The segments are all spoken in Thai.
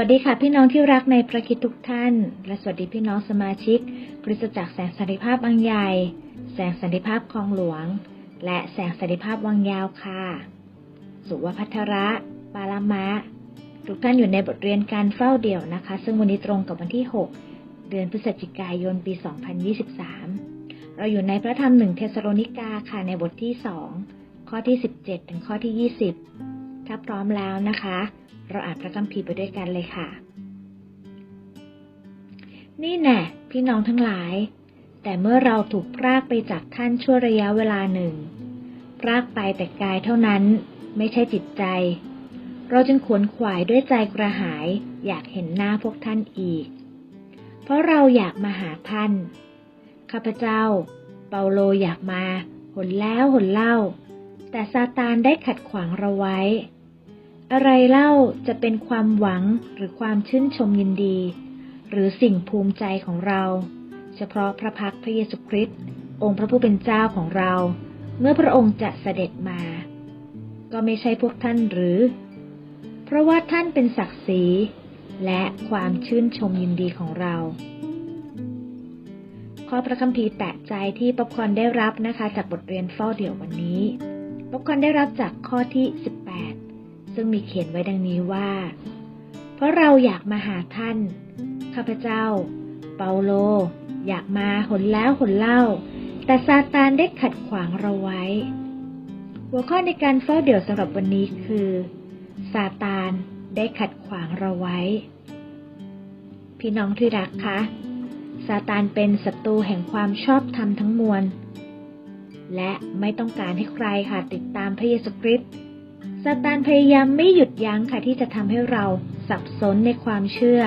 วัสดีค่ะพี่น้องที่รักในพระคิดทุกท่าน และสวัสดีพี่น้องสมาชิกคริสตจักรแสงสันติภาพบางใหญ่ แสงสันติภาพคลองหลวง และแสงสันติภาพวังยาวค่ะ สุวพัทระปาลามะ ทุกท่านอยู่ในบทเรียนการเฝ้าเดี่ยวนะคะ ซึ่งวันนี้ตรงกับวันที่ 6 เดือนพฤศจิกายนปี 2023 เราอยู่ในพระธรรมหนึ่งเทสโลนิกาค่ะในบทที่ 2 ข้อที่ 17 ถึงข้อที่ 20 ถ้าพร้อมแล้วนะคะ เราอ่านพระคัมภีร์ไปด้วยกันเลยค่ะ นี่แน่พี่น้องทั้งหลาย แต่เมื่อเราถูกพรากไปจากท่านชั่วระยะเวลาหนึ่ง พรากไปแต่กายเท่านั้น ไม่ใช่จิตใจ เราจึงขวนขวายด้วยใจกระหาย อยากเห็นหน้าพวกท่านอีก เพราะเราอยากมาหาท่าน ข้าพเจ้า เปาโลอยากมา หนแล้วหนเล่า แต่ซาตานได้ขัดขวางเราไว้ อะไรเล่าจะเป็นความหวังหรือความชื่นชมยินดี หรือสิ่งภูมิใจของเรา เฉพาะพระพักพระเยซูคริสต์องค์พระผู้เป็นเจ้าของเรา เมื่อพระองค์จะเสด็จมา ก็ไม่ใช่พวกท่านหรือ เพราะว่าท่านเป็นศักดิ์ศรีและความชื่นชมยินดีของเรา ข้อพระคัมภีร์แตะใจที่ป๊อปคอนได้รับนะคะ จากบทเรียนเฝ้าเดี่ยววันนี้ป๊อปคอนได้รับจากข้อที่ 18 ซึ่งมีเขียนไว้ดังนี้ว่า เพราะเราอยากมาหาท่าน ข้าพเจ้า เปาโล อยากมาหนแล้วหนเล่า แต่ซาตานได้ขัดขวางเราไว้ หัวข้อในการเฝ้าเดี่ยวสำหรับวันนี้คือ ซาตานได้ขัดขวางเราไว้ พี่น้องที่รักคะซาตานเป็นศัตรูแห่งความชอบธรรมทั้งมวล และไม่ต้องการให้ใครค่ะติดตามพระเยซูคริสต์ ซาตานพยายามไม่หยุดยั้งค่ะที่จะทำให้เราสับสนในความเชื่อ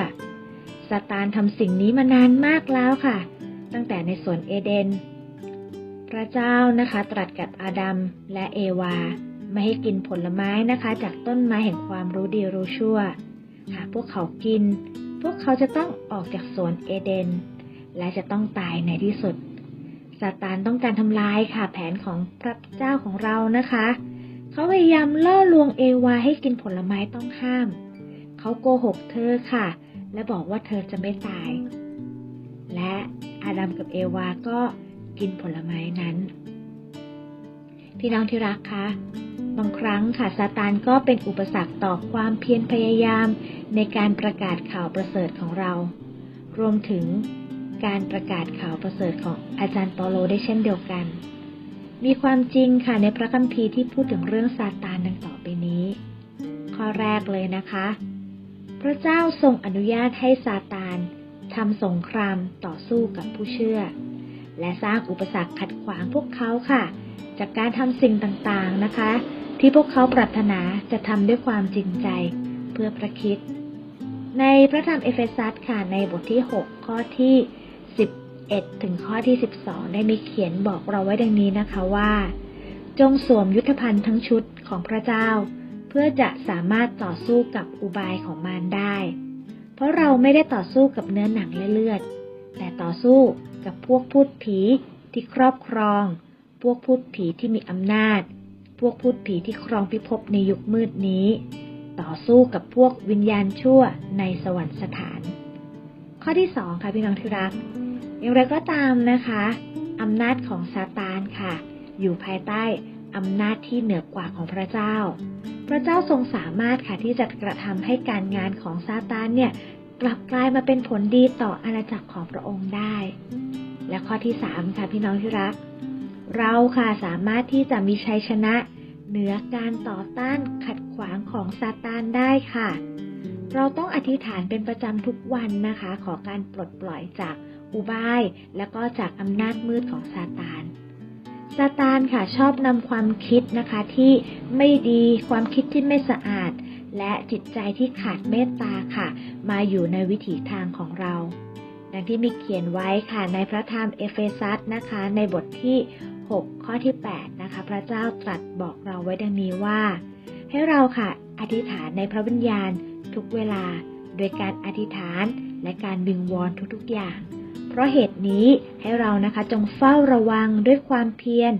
ซาตานทำสิ่งนี้มานานมากแล้วค่ะ ตั้งแต่ในสวนเอเดน พระเจ้านะคะตรัสกับอาดัมและเอวา ไม่ให้กินผลไม้นะคะ จากต้นไม้แห่งความรู้ดีรู้ชั่วหากพวกเขากิน พวกเขาจะต้องออกจากสวนเอเดน และจะต้องตายในที่สุดซาตานต้องการทำลายค่ะแผนของพระเจ้าของเรานะคะ เขาพยายามล่อลวงเอวาให้กินผลไม้ต้องห้าม เขาโกหกเธอค่ะ และบอกว่าเธอจะไม่ตาย และอาดัมกับเอวาก็กินผลไม้นั้น พี่น้องที่รักคะบางครั้งค่ะซาตานก็เป็นอุปสรรคต่อความเพียรพยายามในการประกาศข่าวประเสริฐของเรา รวมถึงการประกาศข่าวประเสริฐของอาจารย์เปาโลได้เช่นเดียวกัน มีความจริงค่ะในพระคัมภีร์ที่พูดถึงเรื่องซาตานดังต่อไปนี้ ข้อแรกเลยนะคะ พระเจ้าทรงอนุญาตให้ซาตานทำสงครามต่อสู้กับผู้เชื่อ และสร้างอุปสรรคขัดขวางพวกเขาค่ะ จากการทำสิ่งต่างๆนะคะ ที่พวกเขาปรารถนาจะทำด้วยความจริงใจเพื่อพระคิดในพระธรรมเอเฟซัสค่ะในบทที่ 6 ข้อที่ 11 ถึงข้อที่ 12 ได้มีเขียนบอกเราไว้ดังนี้นะคะว่า จงสวมยุทธภัณฑ์ทั้งชุดของพระเจ้า เพื่อจะสามารถต่อสู้กับอุบายของมารได้ เพราะเราไม่ได้ต่อสู้กับเนื้อหนังและเลือด แต่ต่อสู้กับพวกพูดผีที่ครอบครอง พวกพูดผีที่มีอำนาจ พวกพูดผีที่ครองพิภพในยุคมืดนี้ ต่อสู้กับพวกวิญญาณชั่วในสวรรคสถาน ข้อที่สองค่ะพี่น้องที่รัก อย่างไรก็ตามนะคะอำนาจของซาตานค่ะ อยู่ภายใต้อำนาจที่เหนือกว่าของพระเจ้า พระเจ้าทรงสามารถค่ะที่จะกระทำให้การงานของซาตานเนี่ยกลับกลายมาเป็นผลดีต่ออาณาจักรของพระองค์ได้ และข้อที่สามค่ะพี่น้องที่รัก เราค่ะสามารถที่จะมีชัยชนะ เหนือการต่อต้านขัดขวางของซาตานได้ค่ะ เราต้องอธิษฐานเป็นประจำทุกวันนะคะ ขอการปลดปล่อยจาก อุบาย และก็จากอำนาจมืดของซาตานซาตานค่ะชอบนำความคิดนะคะที่ไม่ดีความคิดที่ไม่สะอาด และจิตใจที่ขาดเมตตาค่ะ มาอยู่ในวิถีทางของเราดังที่มีเขียนไว้ค่ะในพระธรรมเอเฟซัสนะคะ ในบทที่ 6 ข้อที่ 8 นะคะ พระเจ้าตรัสบอกเราไว้ดังนี้ว่า ให้เราค่ะอธิษฐานในพระวิญญาณทุกเวลา โดยการอธิษฐานและการวิงวอนทุกๆอย่าง เพราะเหตุนี้ให้เรานะคะจงเฝ้าระวังด้วยความเพียร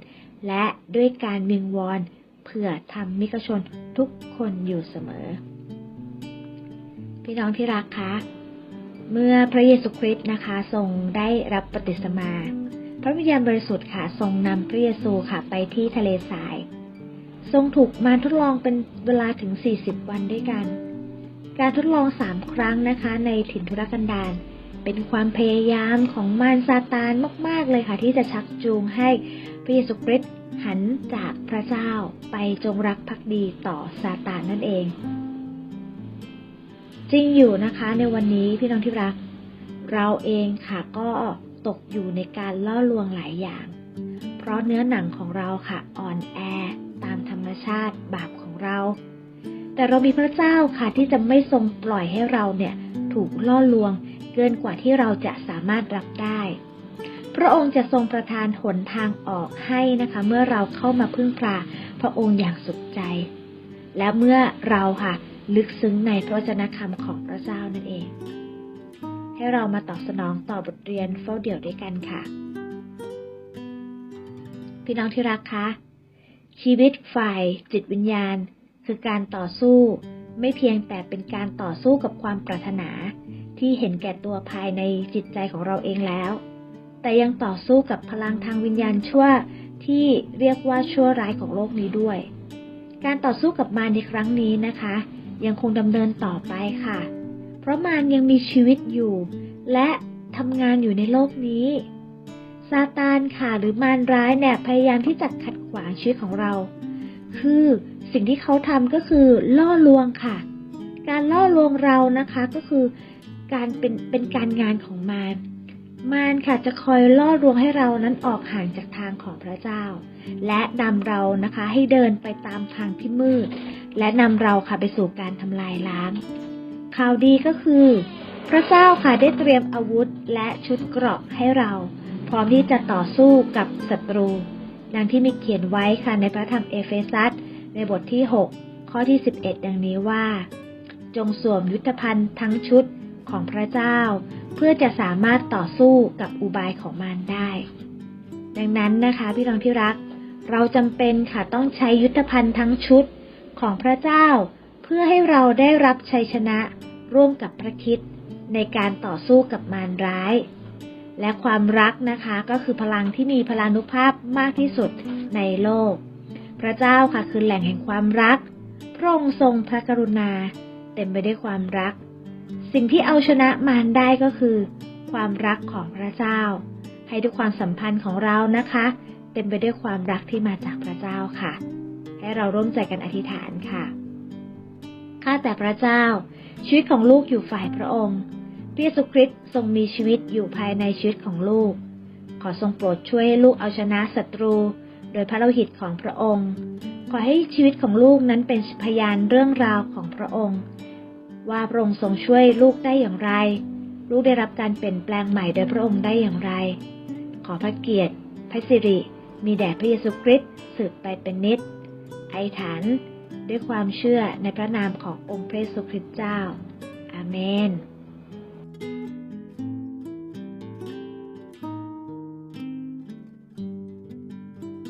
และด้วยการวิงวอนเพื่อทำมิกชนทุกคนอยู่เสมอ พี่น้องที่รักคะเมื่อพระเยซูคริสต์นะคะ ทรงได้รับปฏิสมา พระวิญญาณบริสุทธิ์ค่ะ ทรงนำพระเยซูค่ะไปที่ทะเลทราย ทรงถูกมารทดลองเป็นเวลาถึง 40 วันด้วยกัน การทดลองสามครั้งนะคะ ในถิ่นทุรกันดาร เป็นความพยายามของมารซาตานมาก ๆ เลยค่ะ ที่จะชักจูงให้พระเยซูคริสต์หันจากพระเจ้าไปจงรักภักดีต่อซาตานนั่นเอง จริงอยู่นะคะในวันนี้พี่น้องที่รัก เราเองค่ะก็ตกอยู่ในการล่อลวงหลายอย่าง เพราะเนื้อหนังของเราค่ะอ่อนแอตามธรรมชาติบาปของเรา แต่เรามีพระเจ้าค่ะที่จะไม่ทรงปล่อยให้เราเนี่ย ถูกล่อลวง เกินกว่าที่เราจะสามารถรับได้ พระองค์จะทรงประทานหนทางออกให้นะคะ เมื่อเราเข้ามาพึ่งพาพระองค์อย่างสุดใจ และเมื่อเราค่ะ ลึกซึ้งในพระวจนะคำของพระเจ้านั่นเอง ให้เรามาตอบสนองต่อบทเรียนเฝ้าเดี่ยวด้วยกันค่ะ พี่น้องที่รักคะชีวิตฝ่ายจิตวิญญาณ คือการต่อสู้ ไม่เพียงแต่เป็นการต่อสู้กับความปรารถนา ที่เห็นแก่ตัวภายในจิตใจของเราเองแล้ว แต่ยังต่อสู้กับพลังทางวิญญาณชั่วที่เรียกว่าชั่วร้ายของโลกนี้ด้วย การต่อสู้กับมารในครั้งนี้นะคะ ยังคงดำเนินต่อไปค่ะ เพราะมารยังมีชีวิตอยู่ และทำงานอยู่ในโลกนี้ ซาตานค่ะหรือมารร้ายเนี่ยพยายามที่จะขัดขวางชีวิตของเรา คือ สิ่งที่เขาทำก็คือล่อลวงค่ะ การล่อลวงเรานะคะก็คือการเป็นเป็นการงานของมารมารค่ะจะคอยล่อลวงให้เรานั้นออกห่างจากทางของพระเจ้า และนำเรานะคะให้เดินไปตามทางที่มืด และนำเราค่ะไปสู่การทำลายล้าง ข่าวดีก็คือ พระเจ้าค่ะได้เตรียมอาวุธและชุดเกราะให้เรา พร้อมที่จะต่อสู้กับศัตรูดังที่มีเขียนไว้ค่ะในพระธรรมเอเฟซัส ในบทที่ 6 ข้อที่ 11 ดังนี้ว่า จงสวมยุทธภัณฑ์ทั้งชุดของพระเจ้า เพื่อจะสามารถต่อสู้กับอุบายของมารได้ ดังนั้นนะคะพี่น้องที่รัก เราจำเป็นค่ะต้องใช้ยุทธภัณฑ์ทั้งชุดของพระเจ้า เพื่อให้เราได้รับชัยชนะร่วมกับพระคิดในการต่อสู้กับมารร้าย และความรักนะคะก็คือพลังที่มีพลานุภาพมากที่สุดในโลก พระเจ้าค่ะคือแหล่งแห่งความรัก พระองค์ทรงพระกรุณา เต็มไปด้วยความรัก สิ่งที่เอาชนะมารได้ก็คือ ความรักของพระเจ้า ให้ทุกความสัมพันธ์ของเรานะคะ เต็มไปด้วยความรักที่มาจากพระเจ้าค่ะ ให้เราร่วมใจกันอธิษฐานค่ะข้าแต่พระเจ้า ชีวิตของลูกอยู่ฝ่ายพระองค์พระเยซูคริสต์ทรงมีชีวิตอยู่ภายในชีวิตของลูก ขอทรงโปรดช่วยให้ลูกเอาชนะศัตรู โดยพระโลหิตของพระองค์ ขอให้ชีวิตของลูกนั้นเป็นพยานเรื่องราวของพระองค์ ว่าพระองค์ทรงช่วยลูกได้อย่างไร ลูกได้รับการเปลี่ยนแปลงใหม่โดยพระองค์ได้อย่างไร ขอพระเกียรติ พระสิริ มีแด่พระเยซูคริสต์สืบไปเป็นนิจไอฐานด้วยความเชื่อในพระนามขององค์พระเยซูคริสต์เจ้า อาเมน